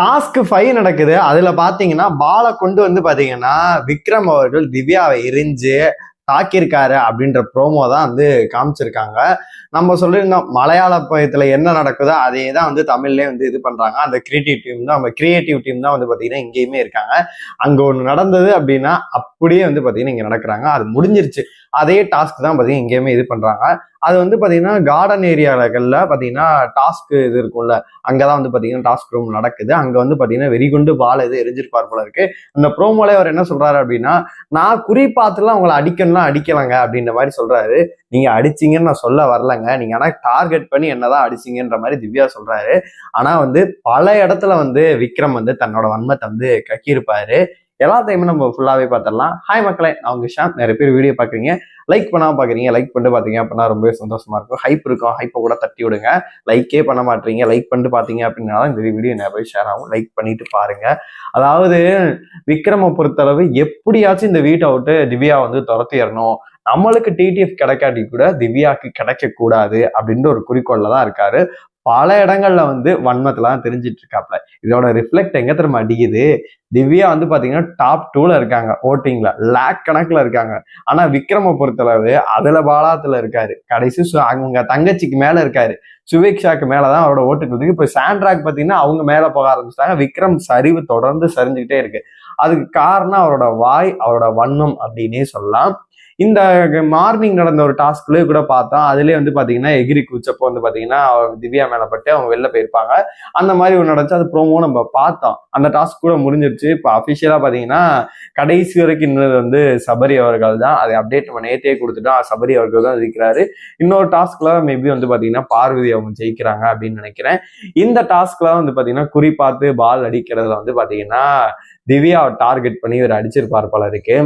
Task five நடக்குது. அதுல பாத்தீங்கன்னா பாலை கொண்டு வந்து பாத்தீங்கன்னா விக்ரம் அவர்கள் திவ்யாவை எரிஞ்சு தாக்கியிருக்காரு அப்படின்ற ப்ரோமோ தான் வந்து காமிச்சிருக்காங்க. நம்ம சொல்லியிருந்தோம் மலையாள பயத்தில் என்ன நடக்குதோ அதே தான் வந்து தமிழ்லேயே வந்து இது பண்ணுறாங்க அந்த கிரியேட்டிவ் டீம் தான் நம்ம கிரியேட்டிவ் டீம் தான் வந்து பார்த்தீங்கன்னா இங்கேயுமே இருக்காங்க. அங்கே ஒன்று நடந்தது அப்படின்னா அப்படியே வந்து பார்த்தீங்கன்னா இங்கே நடக்கிறாங்க. அது முடிஞ்சிருச்சு. அதே டாஸ்க் தான் பார்த்தீங்கன்னா இங்கேயுமே இது பண்ணுறாங்க அது வந்து பார்த்தீங்கன்னா கார்டன் ஏரியாக்களில் பார்த்தீங்கன்னா டாஸ்க் இது இருக்கும்ல. அங்கே தான் வந்து பார்த்தீங்கன்னா டாஸ்க் ரூம் நடக்குது. அங்கே வந்து பார்த்தீங்கன்னா வெறிகுண்டு பால் இது எரிஞ்சிருப்பார் போல இருக்கு. அந்த ப்ரோமோலே அவர் என்ன சொல்கிறாரு அப்படின்னா நான் குறி பார்த்துலாம் உங்களை அடிக்கணும்னா அடிக்கலாங்க அப்படின்ற மாதிரி சொல்கிறாரு நீங்கள் அடிச்சிங்கன்னு நான் சொல்ல வரலங்க. நீங்கள் ஆனால் டார்கெட் பண்ணி என்னதான் அடிச்சீங்கன்ற மாதிரி திவ்யா சொல்கிறாரு ஆனால் வந்து பல இடத்துல வந்து விக்ரம் வந்து தன்னோட வன்மத்தை வந்து கக்கியிருப்பாரு. எல்லாத்தையுமே நம்ம ஃபுல்லாவே பார்த்துடலாம் ஹாய் மக்களே அவங்க ஷாம் நிறைய பேர் வீடியோ பார்க்குறீங்க லைக் பண்ணாமல் பார்க்குறீங்க லைக் பண்ணிட்டு பாத்தீங்க அப்படின்னா ரொம்பவே சந்தோஷமா இருக்கும். ஹைப் இருக்கும். ஹைப்பை கூட தட்டி விடுங்க. லைக்கே பண்ண மாட்டீங்க. லைக் பண்ணிட்டு பார்த்தீங்க அப்படின்னா இந்த வீடியோ நிறைய ஷேர் ஆகும். லைக் பண்ணிட்டு பாருங்க. அதாவது விக்ரம பொறுத்தளவு எப்படியாச்சும் இந்த வீட்டை விட்டு திவ்யா வந்து துரத்திடணும் நம்மளுக்கு டிடிஎஃப் கிடைக்காட்டி கூட திவ்யாக்கு கிடைக்க கூடாது அப்படின்ற ஒரு குறிக்கோள்ல தான் இருக்காரு. பல இடங்கள்ல வந்து வன்மத்தெல்லாம் தெரிஞ்சிட்டு இருக்காப்ல இதோட ரிஃப்ளெக்ட் எங்க திரும்ப அடிக்குது? திவ்யா வந்து பாத்தீங்கன்னா டாப் டூல இருக்காங்க ஓட்டிங்ல லேக் கணக்குல இருக்காங்க. ஆனா விக்ரம பொறுத்தளவு அதுல பாலாத்துல இருக்காரு. கடைசி சு- அவங்க தங்கச்சிக்கு மேல இருக்காரு. சுவேக்ஷாக்கு மேலதான் அவரோட ஓட்டுக்கு இப்ப சாண்ட்ராக் பாத்தீங்கன்னா அவங்க மேல போக ஆரம்பிச்சிட்டாங்க. விக்ரம் சரிவு தொடர்ந்து சரிஞ்சுக்கிட்டே இருக்கு. அதுக்கு காரணம் அவரோட வாய் அவரோட வன்மம் அப்படின்னே சொல்லலாம். இந்த மார்னிங் நடந்த ஒரு டாஸ்க்ல கூட பார்த்தோம் அதுலயே வந்து பாத்தீங்கன்னா எகிரி குச்சப்போ வந்து பாத்தீங்கன்னா அவங்க திவ்யா மேலே பட்டு அவங்க வெளில போயிருப்பாங்க. அந்த மாதிரி ஒன்று நடந்துச்சு அது ப்ரோமோ நம்ம பார்த்தோம். அந்த டாஸ்க் கூட முடிஞ்சிருச்சு. இப்போ அஃபிஷியலாக பாத்தீங்கன்னா கடைசி வரைக்கும் இன்னது வந்து சபரி அவர்கள் தான். அதை அப்டேட் நம்ம நேத்தே கொடுத்துட்டோம். சபரி அவர்கள் தான் இருக்கிறாரு. இன்னொரு டாஸ்க்ல மேபி வந்து பாத்தீங்கன்னா பார்வதி அவங்க ஜெயிக்கிறாங்க அப்படின்னு நினைக்கிறேன். இந்த டாஸ்க்ல வந்து பாத்தீங்கன்னா குறி பார்த்து பால் அடிக்கிறதுல வந்து பாத்தீங்கன்னா திவ்யா டார்கெட் பண்ணி இவர் அடிச்சிருப்பார் போல இருக்கு.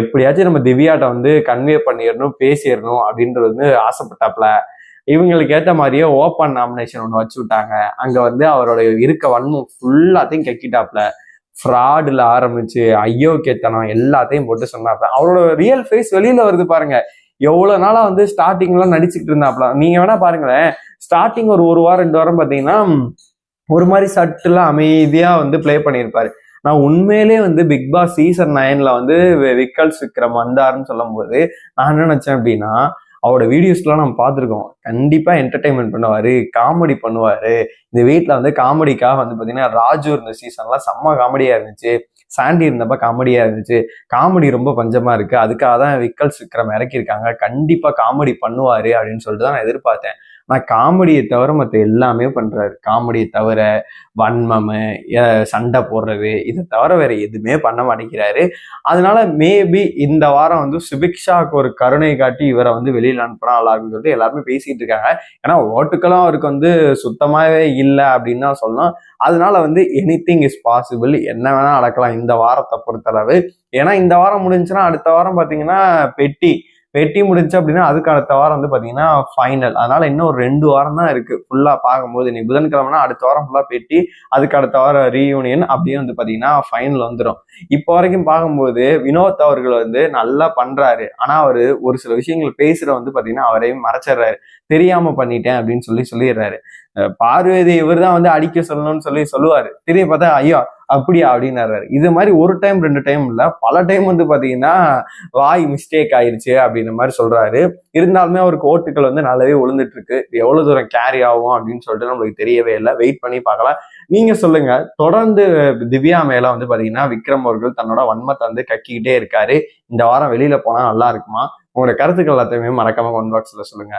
எப்படியாச்சும் நம்ம திவ்யாட்ட வந்து கன்வே பண்ணிடணும் பேசிடணும் அப்படின்றது வந்து ஆசைப்பட்டாப்ல. இவங்களுக்கு ஏத்த மாதிரியே ஓப்பன் நாமினேஷன் ஒன்று வச்சு விட்டாங்க. அங்க வந்து அவரோட இருக்க வன்மம் ஃபுல்லாத்தையும் கக்கிட்டாப்ல. ஃப்ராடில் ஆரம்பிச்சு ஐயோக்கியத்தனம் எல்லாத்தையும் போட்டு சொன்னாப்ல. அவரோட ரியல் ஃபேஸ் வெளியில வருது பாருங்க. எவ்வளவு நாளா வந்து ஸ்டார்டிங்லாம் நடிச்சுக்கிட்டு இருந்தாப்ல. நீங்க வேணா பாருங்களேன். ஸ்டார்டிங் ஒரு ஒரு வாரம் ரெண்டு வாரம் பார்த்தீங்கன்னா ஒரு மாதிரி சட்டுலாம் அமைதியா வந்து ப்ளே பண்ணியிருப்பாரு. நான் உண்மையிலே வந்து பிக் பாஸ் சீசன் நைன்ல வந்து விக்கல்ஸ் விக்ரம் வந்தாருன்னு சொல்லும்போது நான் என்ன நினைச்சேன் அப்படின்னா அவரோட வீடியோஸ்லாம் நம்ம பார்த்துருக்கோம். கண்டிப்பாக என்டர்டைன்மெண்ட் பண்ணுவார் காமெடி பண்ணுவார். இந்த வீட்டில் வந்து காமெடிக்காக வந்து பார்த்தீங்கன்னா ராஜு இருந்த சீசன்லாம் செம்ம காமெடியாக இருந்துச்சு. சாண்டி இருந்தப்ப காமெடியாக இருந்துச்சு. காமெடி ரொம்ப பஞ்சமாக இருக்குது அதுக்காக தான் விக்கல்ஸ் விக்ரம் இறக்கியிருக்காங்க. கண்டிப்பாக காமெடி பண்ணுவார் அப்படின்னு சொல்லிட்டு தான் நான் எதிர்பார்த்தேன். ஆனால் காமெடியை தவிர மற்ற எல்லாமே பண்ணுறாரு காமெடியை தவிர வன்மம் சண்டை போடுறது இதை தவிர வேற எதுவுமே பண்ண மாட்டேங்கிறாரு. அதனால மேபி இந்த வாரம் வந்து சுபிக்ஷாவுக்கு ஒரு கருணை காட்டி இவரை வந்து வெளியில் அனுப்பினா நல்லா இருக்குன்னு சொல்லிட்டு எல்லாருமே பேசிட்டு இருக்காங்க. ஏன்னா ஓட்டுக்கெல்லாம் அவருக்கு வந்து சுத்தமாகவே இல்லை அப்படின்னு தான் சொல்லலாம் அதனால வந்து எனி திங் இஸ் பாசிபிள் என்ன வேணா நடக்கலாம் இந்த வாரத்தை பொறுத்தளவு. ஏன்னா இந்த வாரம் முடிஞ்சுன்னா அடுத்த வாரம் பார்த்தீங்கன்னா பெட்டி. பெட்டி முடிஞ்சு அப்படின்னா அதுக்கு அடுத்த வாரம் வந்து பார்த்தீங்கன்னா ஃபைனல் அதனால இன்னும் ஒரு ரெண்டு வாரம் தான் இருக்கு. ஃபுல்லாக பார்க்கும்போது நீ புதன்கிழமைனா அடுத்த வாரம் ஃபுல்லாக பெட்டி அதுக்கு அடுத்த வாரம் ரீயூனியன் அப்படியே வந்து பார்த்தீங்கன்னா ஃபைனல் வந்துடும் இப்போ வரைக்கும் பார்க்கும்போது வினோத் அவர்கள் வந்து நல்லா பண்றாரு. ஆனால் அவர் ஒரு சில விஷயங்கள் பேசுகிற வந்து பார்த்தீங்கன்னா அவரையும் மறைச்சிடுறாரு. தெரியாம பண்ணிட்டேன் அப்படின்னு சொல்லி சொல்லிடுறாரு. பார்வதி இவர் தான் வந்து அடிக்க சொல்லணும்னு சொல்லி சொல்லுவாரு. திரும்பி பார்த்தா ஐயோ அப்படியா அப்படின்னாரு. இது மாதிரி ஒரு டைம் ரெண்டு டைம் இல்லை பல டைம் வந்து பார்த்தீங்கன்னா வாய் மிஸ்டேக் ஆயிடுச்சு அப்படின்ற மாதிரி சொல்றாரு. இருந்தாலுமே அவருக்கு ஓட்டுகள் வந்து நல்லாவே விழுந்துட்டு இருக்கு இது எவ்வளவு தூரம் கேரி ஆகும் அப்படின்னு சொல்லிட்டு நம்மளுக்கு தெரியவே இல்லை. வெயிட் பண்ணி பார்க்கலாம். நீங்க சொல்லுங்க. தொடர்ந்து திவ்யா மேல வந்து பாத்தீங்கன்னா விக்ரம் அவர்கள் தன்னோட வன்மத்தை வந்து கக்கிக்கிட்டே இருக்காரு. இந்த வாரம் வெளியில போனா நல்லா இருக்குமா? உங்களோட கருத்துக்கள் எல்லாத்தையுமே மறக்காம ஒன் பாக்ஸ்ல சொல்லுங்க.